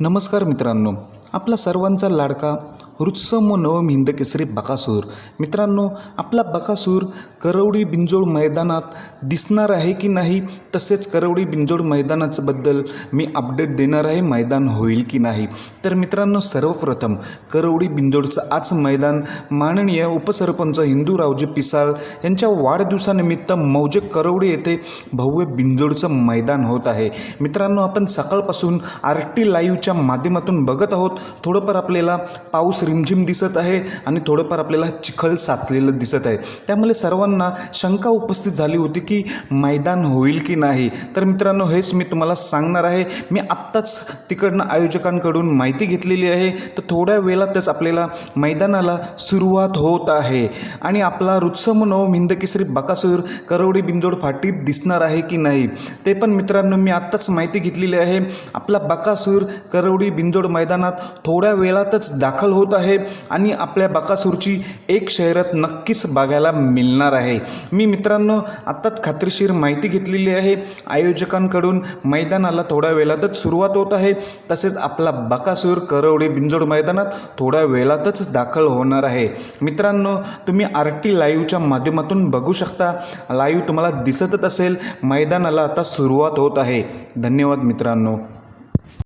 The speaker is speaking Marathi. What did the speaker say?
नमस्कार मित्रांनो आपला सर्वांचा लाडका हृत्सम नवम हिंद केसरी बकासूर. मित्रांनो आपला बकासूर करवडी बिंजोड मैदानात दिसणार आहे की नाही? तसेच करवडी बिंजोड मैदानाच्याबद्दल मी अपडेट देणार आहे मैदान होईल की नाही? तर मित्रांनो सर्वप्रथम करवडी बिंजोडचं आज मैदान माननीय उपसरपंच हिंदूरावजी पिसाळ यांच्या वाढदिवसानिमित्त मौजे करवडी येथे भव्य बिंजोडचं मैदान होत आहे. मित्रांनो आपण सकाळपासून आर टी लाईव्हच्या माध्यमातून बघत आहोत. थोडंफार आपल्याला पाऊस रिमझिम दिसत आहे आणि थोडंफार आपल्याला चिखल साचलेलं दिसत आहे. त्यामुळे सर्वांना शंका उपस्थित झाली होती की मैदान होईल की नाही. तर मित्रांनो हेच मी तुम्हाला सांगणार आहे. मी आत्ताच तिकडनं आयोजकांकडून माहिती घेतलेली आहे. तर थोड्या वेळातच आपल्याला मैदानाला सुरुवात होत आहे. आणि आपला रुत्सम हिंदकेसरी बकासूर करवडी बिंजोड फाटीत दिसणार आहे की नाही? ते पण मित्रांनो मी आत्ताच माहिती घेतलेली आहे. आपला बकासूर करवडी बिंजोड मैदानात थोड्या वेळातच दाखल होत आहे आणि आपल्या बकासूरची एक शहरात नक्कीच बघायला मिळणार आहे. मी मित्रांनो आत्ताच खात्रीशीर माहिती घेतलेली आहे. आयोजकांकडून मैदानाला थोड्या वेळातच सुरुवात होत आहे. तसेच आपला बकासूर करवडी बिंजोड मैदानात थोड्या वेळातच दाखल होणार आहे. मित्रांनो तुम्ही आर टी लाईव्हच्या माध्यमातून बघू शकता. लाईव्ह तुम्हाला दिसतच असेल. मैदानाला आता सुरुवात होत आहे. धन्यवाद मित्रांनो.